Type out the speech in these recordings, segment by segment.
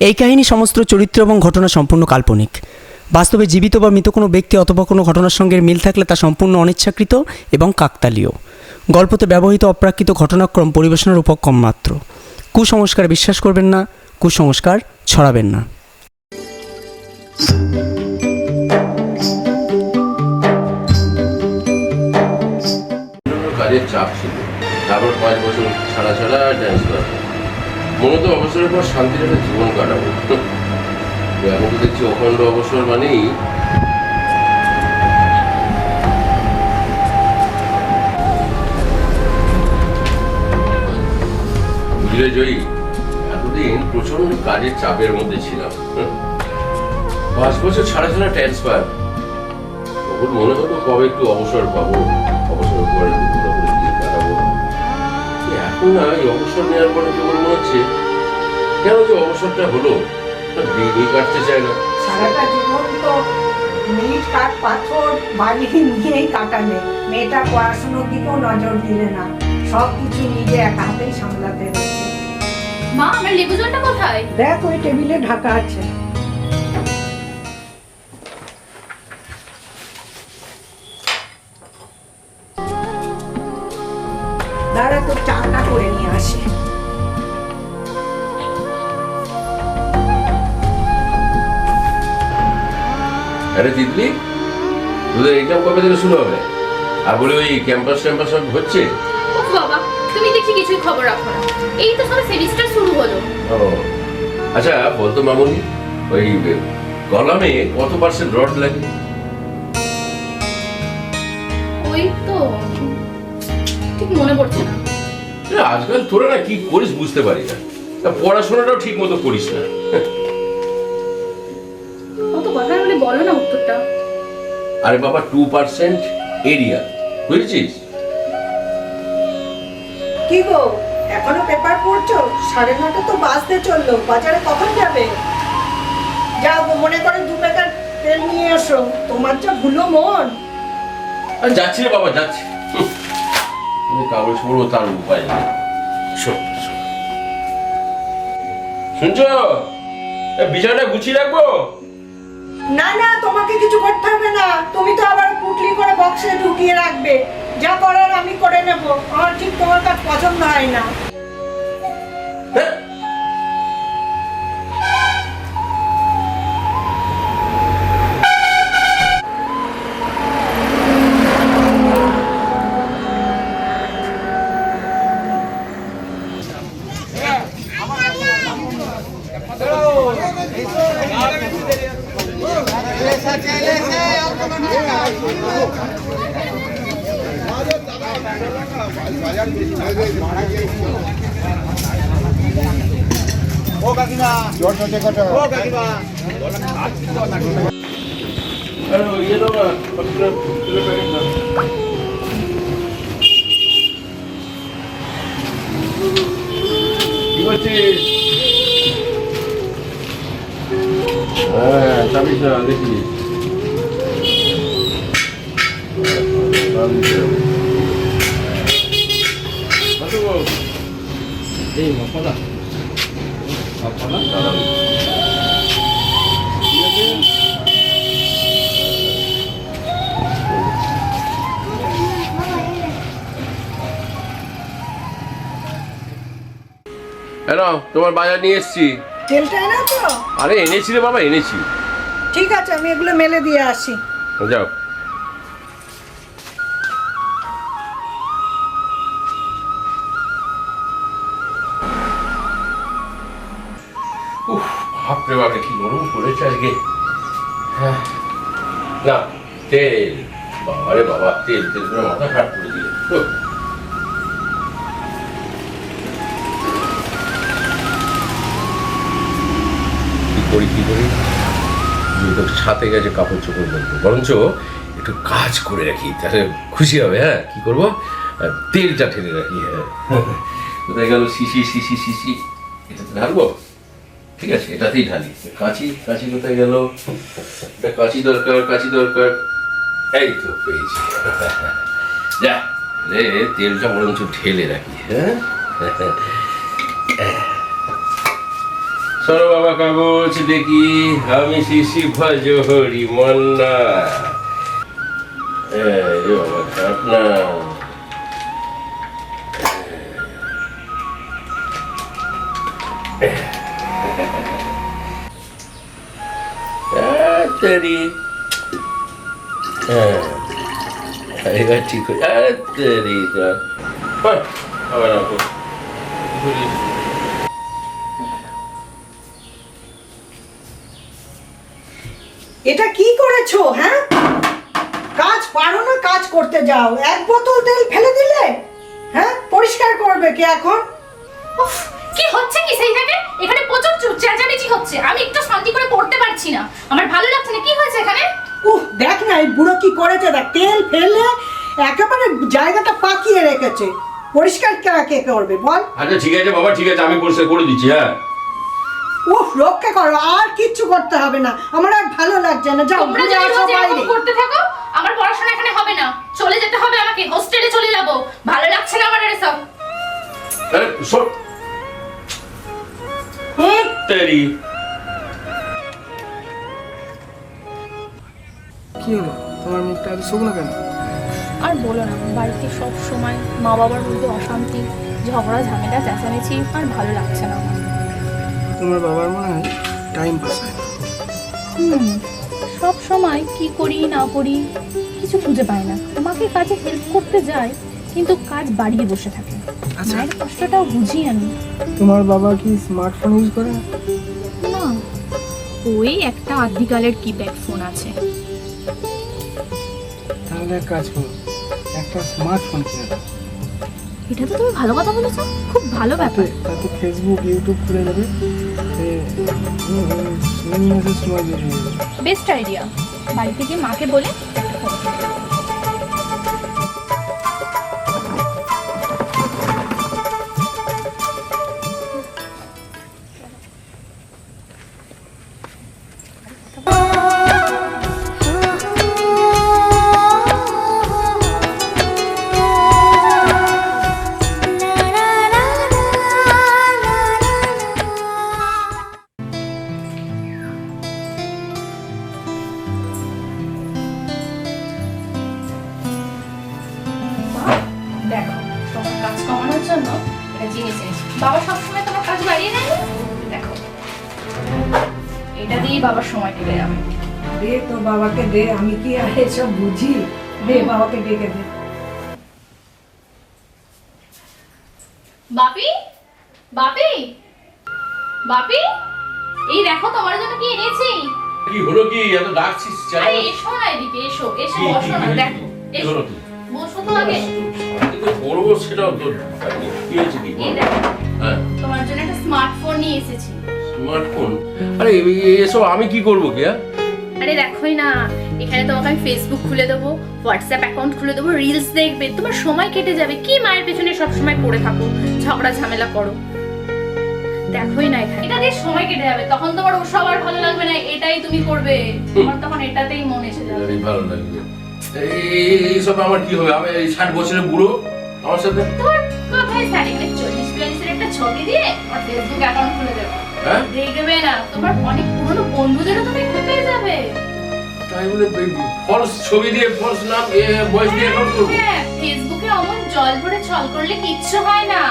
এই কাহিনী সমস্ত চরিত্র এবং ঘটনা সম্পূর্ণ কাল্পনিক। বাস্তবে জীবিত বা মৃত কোনো ব্যক্তি অথবা কোনো ঘটনার সঙ্গে মিল থাকলে তা সম্পূর্ণ অনিচ্ছাকৃত এবং কাকতালীয়। গল্পতে ব্যবহৃত অপ্রাকৃত ঘটনাক্রম পরিবেশনার উপক্রম মাত্র। কুসংস্কার বিশ্বাস করবেন না, কুসংস্কার ছড়াবেন না। কাজের চাপ ছিল। তারপর বছর ছাড়া ছাড়া ড্যান্স মূলত অবসরের পর শান্তির একটা জীবন কাটাবো। এখন তো দেখছি অখণ্ড অবসর মানেই বুঝলে জয়ী, এতদিন প্রচণ্ড কাজের চাপের মধ্যে ছিলাম। পাঁচ বছর ছাড়া ছাড়া ট্রান্সফার তখন মনে হতো কবে একটু অবসর পাবো, অবসর পরে না এই অবসর নেওয়ার পরে কেমন মনে হচ্ছে কেন যে অবসরটা হলো? দিনই কাটতে চায় না। সারাটা জীবন তো মিট কাঠ পাথর বালি নিয়েই কাটালে। মেয়েটা পড়াশুনোর দিকেও নজর দিলে না। সব কিছু নিজে এক হাতেই সামলাতে হয়েছে মা আমার লেবু জলটা কোথায়? দেখ ওই টেবিলে ঢাকা আছে। আরে তিতলি তোদের এক্সাম কবে থেকে শুরু হবে? আর বলে ওই ক্যাম্পাস ট্যাম্পাস সব হচ্ছে? বাবা তুমি কিছুই খবর রাখো না। এই তো সবে সেমিস্টার শুরু হলো। ও আচ্ছা বলতো মামুনি ওই কলামে কত পার্সেন্ট রড লাগে? ওই তো ঠিক মনে পড়ছে না। আজকাল তোরা না কি করিস বুঝতে পারি না। তা পড়াশোনাটাও ঠিক মতো করিস না। কত কথা বলে বলো না উত্তরটা আরে বাবা টু পার্সেন্ট এরিয়া বুঝেছিস? কি গো এখনও পেপার পড়ছো? সাড়ে নটা তো বাজতে চলল বাজারে কখন যাবে? যাও গো, মনে করে দু প্যাকেট তেল নিয়ে এসো তোমার যা ভুলো মন। আর যাচ্ছি রে বাবা যাচ্ছি। কাগজ পড়ব তার উপায় নেই। শোন, শোন। শুনছো? এ, বিছানাটা গুছিয়ে রাখব? না না, তোমাকে কিছু করতে হবে না। তুমি তো আবার পুটলি করে বক্সে ঢুকিয়ে রাখবে। যা করার আমি করে নেব। আমার ঠিক তোমার কাজ পছন্দ হয় না। হ্যাঁ? ও কাকিমা জোর চলছে কত ও কাকিমা কেন তোমার বাজার নিয়ে এসছি। তেলটা এনে তো আরে এনেছি রে বাবা এনেছি। ঠিক আছে আমি এগুলো মেলে দিয়ে আসি। যাও। বাপরে বাপরে কি গরম পড়েছে আজকে? হ্যাঁ। না, তেল। বাবারে বাবা, তেল তেল করে মাথা খারাপ করে দিলে। করি, কি করি? ছাতে গেছে কাপড় চোপড় বলব বরঞ্চ একটু কাজ করে রাখি, তাহলে খুশি হবে হ্যাঁ? কি করব? তেলটা ঠেলে রাখি হ্যাঁ। কোথায় গেল? শিশি শিশি শিশি এটাতে ঢালবো। ঠিক আছে এটাতেই ঢালি। কাঁচি কাঁচি কোথায় গেল? একটা কাঁচি দরকার কাঁচি দরকার। এই তো পেয়েছি। যা রে তেলটা বরঞ্চ ঢেলে রাখি হ্যাঁ? সরো বাবা কাগজ দেখি আমি শিশি ভজ হরি মন্না। এই রে বাবা খারাপ তেরি হ্যাঁ এবার ঠিক হয়ে আরে তেরি হ্যাঁ আবার রাখো এটা কি করেছ হ্যাঁ? কাজ পারো না কাজ করতে যাও। এক বোতল তেল ফেলে দিলে হ্যাঁ? পরিষ্কার করবে কি এখন? উফ, কি হচ্ছে কি সেই থেকে এখানে প্রচুর চেঁচামেচি হচ্ছে। আমি একটু শান্তি করে পড়তে পারছি না। আমার ভালো লাগছে না। কি হয়েছে এখানে? উহ দেখ না এই বুড়ো কি করেছে? দেখ তেল ফেলে একেবারে জায়গাটা পাকিয়ে রেখেছে। পরিষ্কার কে- কে করবে বল। আচ্ছা ঠিক আছে বাবা ঠিক আছে আমি পরিষ্কার করে দিচ্ছি হ্যাঁ। উহ রক্ষা করো আর কিচ্ছু করতে হবে না। আমার আর ভালো লাগছে না। যাও তোমরা এরকম বাইরে। করতে থাকো আমার পড়াশোনা এখানে হবে না। চলে যেতে হবে আমাকে। হোস্টেলে চলে যাব। ভালো লাগছে না আমার এসব। আরে সর হুম, তেরি কি হলো? তোমার মুখটা এত শুকনো কেন? আর বলো না বাড়িতে সব সময় মা বাবার মধ্যে অশান্তি ঝগড়া ঝামেলা চেঁচামেচি আর ভালো লাগছে না আমার। তোমার বাবার মনে হয় টাইম পাস হয় হুম সব সময় কি করি না করি কিছু খুঁজে পায় না। আমাকে কাজে হেল্প করতে যায় কিন্তু কাজ বাড়িয়ে বসে থাকে। মায়ের কষ্টটাও বুঝি আমি তোমার বাবা কি স্মার্টফোন ইউজ করে না ওই একটা আদিকালের কিপ্যাড ফোন আছে তাহলে এক কাজ করো একটা স্মার্টফোন কিনে দাও এটা তো তুমি ভালো কথা বলেছ খুব ভালো ব্যাপার তাতে ফেসবুক ইউটিউব খুলে দেবে বেস্ট আইডিয়া বাড়ি থেকে মাকে বলে দে আমি কি আর এসব বুঝি? দে বাবাকে ডেকে দে। বাপি? বাপি? বাপি? এই দেখো তোমার জন্য কি এনেছি? কি হলো কি? এত ডাকছিস আরে এসো না এদিকে এসো এসো বসো না দেখো এসো। বসো তো আগে। করব সেটাও তো কি হয়েছে কি? হ্যাঁ। তোমার জন্য একটা স্মার্টফোন নিয়ে এসেছি। স্মার্টফোন আরে এ- এ- এসব আমি কি করব কি হ্যাঁ? আরে দেখোই না এখানে তোমাকে আমি ফেসবুক খুলে দেবো হোয়াটসঅ্যাপ অ্যাকাউন্ট খুলে দেবো রিলস দেখবে তোমার সময় কেটে যাবে। কি মায়ের পেছনে সব সময় পড়ে থাকো ঝগড়া ঝামেলা করো। দেখোই না এখানে। এটা দিয়ে সময় কেটে যাবে তখন তোমার ওসব আর ভালো লাগবে না এটাই তুমি করবে। তোমার তখন এটাতেই মন এসে যাবে। ভালো লাগবে। এই- এইসব আমার কি হবে? আমি এই ষাট বছরের বুড়ো আমার সাথে? তোমার কথাই স্যার এখানে চল্লিশ বিয়াল্লিশের একটা ছবি দিয়ে আমার ফেসবুক অ্যাকাউন্ট খুলে দেবো। হ্যাঁ? দেখবে না তোমার অনেক পুরনো বন্ধুদেরও তুমি পেয়ে যাবে। তাই বলে ফলস ছবি দিয়ে ফলস নাম এ দিয়ে অ্যাকাউন্ট করব। হ্যাঁ, ফেসবুকে অমন জল ভরে ছল করলে কিচ্ছু হয় না।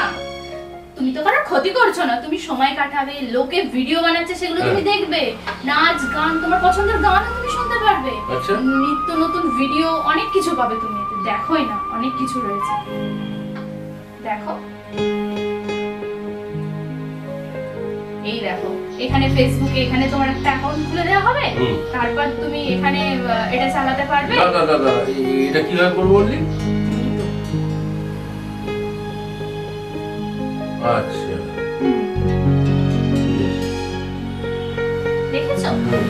তুমি তো কারোর ক্ষতি করছ না তুমি সময় কাটাবে লোকে ভিডিও বানাচ্ছে সেগুলো তুমি হ্যাঁ। দেখবে। নাচ গান তোমার পছন্দের গানও তুমি শুনতে পারবে। আচ্ছা। নিত্য নতুন ভিডিও অনেক কিছু পাবে তুমি। দেখোই না অনেক কিছু রয়েছে। দেখো। এই দেখো এখানে ফেসবুকে এখানে তোমার একটা অ্যাকাউন্ট খুলে দেওয়া হবে। তারপর তুমি এখানে এটা চালাতে পারবে। না না না এটা কীভাবে করব বললি? আচ্ছা। দেখেছ?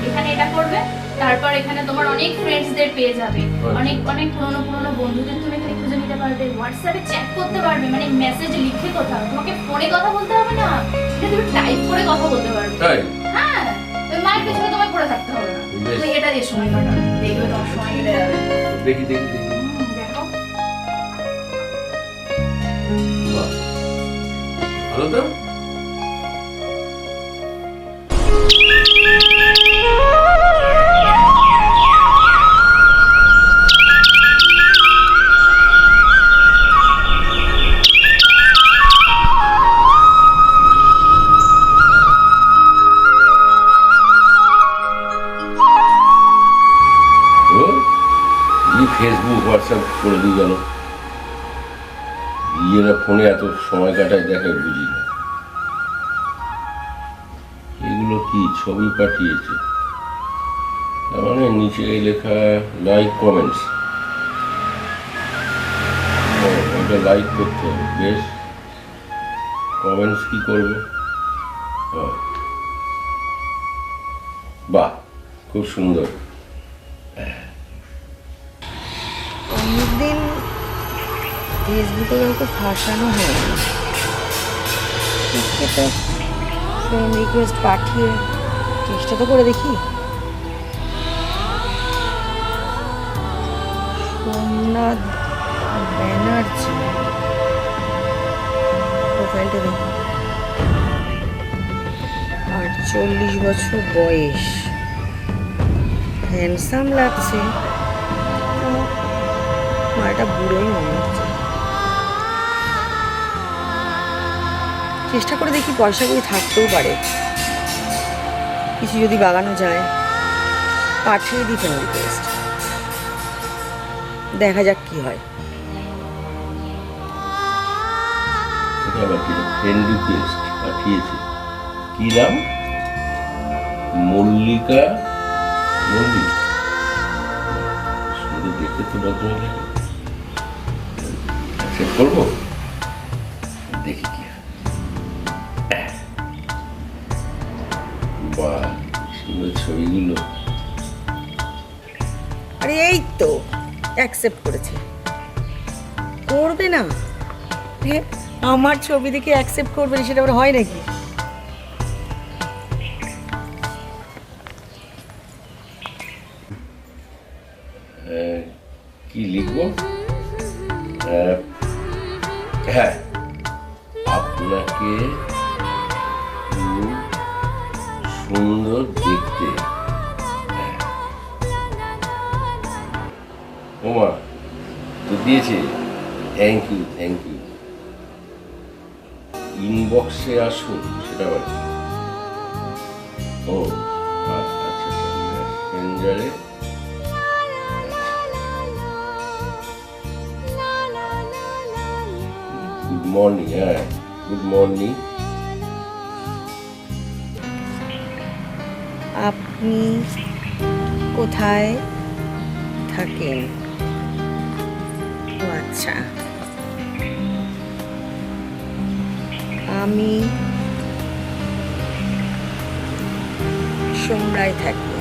এখানে এটা করবে। তারপর এখানে তোমার অনেক ফ্রেন্ডসদের পেয়ে যাবে। অনেক অনেক পুরনো পুরনো বন্ধুদের তুমি এখানে খুঁজে নিতে পারবে হোয়াটসঅ্যাপে চ্যাট করতে পারবে মানে মেসেজ লিখে কোথাও। তোমাকে ফোনে কথা বলতে হবে না এটা তুমি টাইপ করে কথা বলতে পারবে। তাই? হ্যাঁ ওই মায়ের পেছনে তোমায় পড়ে থাকতে হবে না। তুমি এটা দিয়ে সময় কাটাবে দেখবে তোমার সময় কেটে যাবে। দেখি দেখি দেখি। দেখো। ভালো তো? ছবি পাঠিয়েছে। তার মানে নিচে লেখা লাইক কমেন্টস ওটা লাইক করতে হবে, বেশ। কমেন্টস কি করবে? বাহ, খুব সুন্দর। অনেকদিন ফেসবুকে কাউকে ফাঁসানো হয় ফ্রেন্ড রিকোয়েস্ট পাঠিয়ে চেষ্টা তো করে দেখি। সোমনাথ দেখি। বছর বয়স। হ্যান্ডসাম লাগছে। মাটা বুড়োই মনে হচ্ছে। চেষ্টা করে দেখি পয়সাগুলি থাকতেও পারে। কিছু যদি বাগানো যায় পাঠিয়ে দিই ফ্রেন্ড রিকোয়েস্ট দেখা যাক কি হয়। কি? নাম? মল্লিকা মল্লিক। দেখতে তো করব? দেখি। অ্যাকসেপ্ট করেছে। করবে না। আমার ছবি দেখে অ্যাকসেপ্ট করবে সেটা আবার হয় নাকি? কি লিখব? হ্যাঁ আপনাকে সুন্দর দেখতে। ওমা তো দিয়েছে? থ্যাংক ইউ থ্যাংক ইউ ইনবক্সে আসুন, সেটা আবার ও আচ্ছা আচ্ছা গুড মর্নিং হ্যাঁ গুড মর্নিং আপনি কোথায় থাকেন? আচ্ছা। আমি সোমরায় থাকি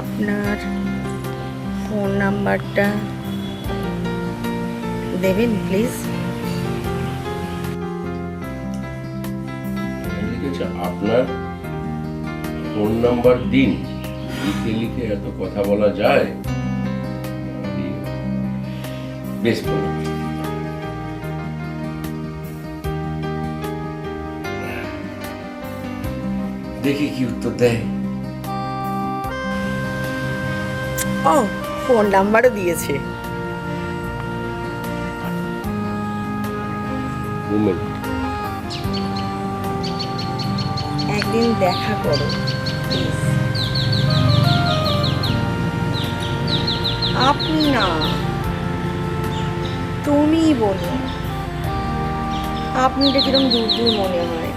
আপনার ফোন নাম্বারটা দেবেন প্লিজ? আপনার ফোন নাম্বার দিন। লিখে লিখে এত কথা বলা যায় বেশ বলো। দেখি কি উত্তর দেয়। ও ফোন নাম্বারও দিয়েছে। একদিন দেখা করো। প্লিজ আপনি না তুমি বলো আপনিটা কিরম দূর দূর মনে হয়।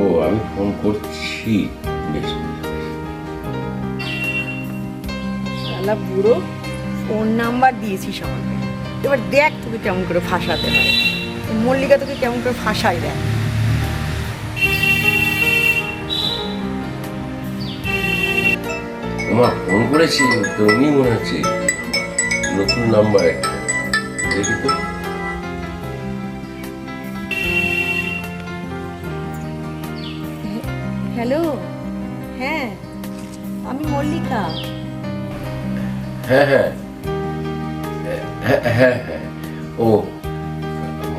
ও আমি ফোন করছি। বেশ। শালা বুড়ো ফোন নাম্বার দিয়েছিস আমাকে। এবার দেখ তোকে কেমন করে ফাঁসাতে হয় মল্লিকা তোকে কেমন করে ফাঁসাই দেয়। আমার ফোন করেছি তো উনি মনে হচ্ছে নতুন নাম্বার একটা। দেখি তো। হ্যালো হ্যাঁ আমি মল্লিকা। হ্যাঁ হ্যাঁ। হ্যাঁ হ্যাঁ হ্যাঁ। ও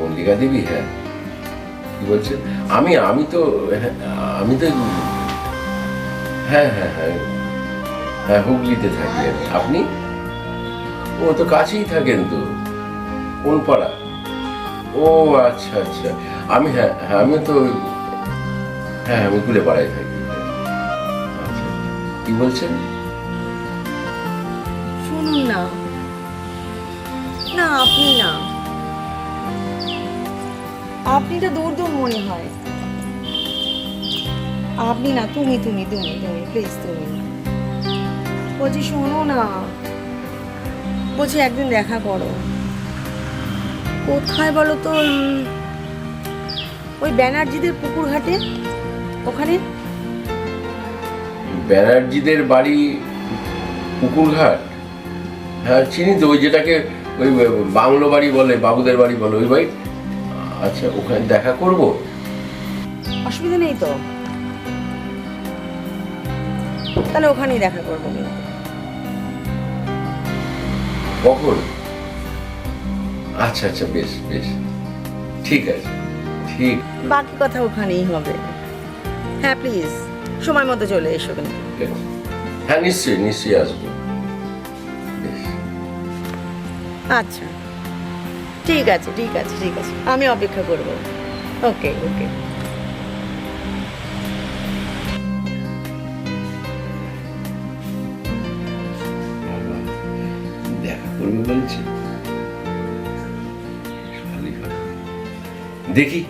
মল্লিকা দেবী হ্যাঁ। কি বলছেন আমি আমি তো হ্যাঁ, আমি তো হ্যাঁ হ্যাঁ হ্যাঁ। হ্যাঁ হুগলিতে থাকি আপনি? ও তো কাছেই থাকেন তো। কোন পাড়া? ও আচ্ছা আচ্ছা। আমি হ্যাঁ হ্যাঁ আমি তো হ্যাঁ আমি গুলে পাড়ায় থাকি। আচ্ছা। কি বলছেন? শুনুন না। আপনি না। আপনি তো দূর দূর মনে হয়। আপনি না, তুমি তুমি তুমি তুমি প্লিজ তুমি। বলছি, শোনো না। বলছি, একদিন দেখা করো। কোথায় বলো তো ওই ব্যানার্জিদের পুকুর ঘাটে ওখানে? ব্যানার্জিদের বাড়ি পুকুরঘাট? হ্যাঁ চিনি তো, ওই যেটাকে ওই বাংলো বাড়ি বলে বাবুদের বাড়ি বলে ওই বাড়ি আচ্ছা ওখানে দেখা করব? অসুবিধা নেই তো। তাহলে ওখানেই দেখা করব কখন? আচ্ছা আচ্ছা বেশ বেশ। ঠিক আছে ঠিক। বাকি কথা ওখানেই হবে। হ্যাঁ প্লিজ। সময় মতো চলে এসো কিন্তু। হ্যাঁ নিশ্চয়ই নিশ্চয়ই আসব। আচ্ছা। ঠিক আছে ঠিক আছে ঠিক আছে। আমি অপেক্ষা করব। ওকে ওকে। দেখি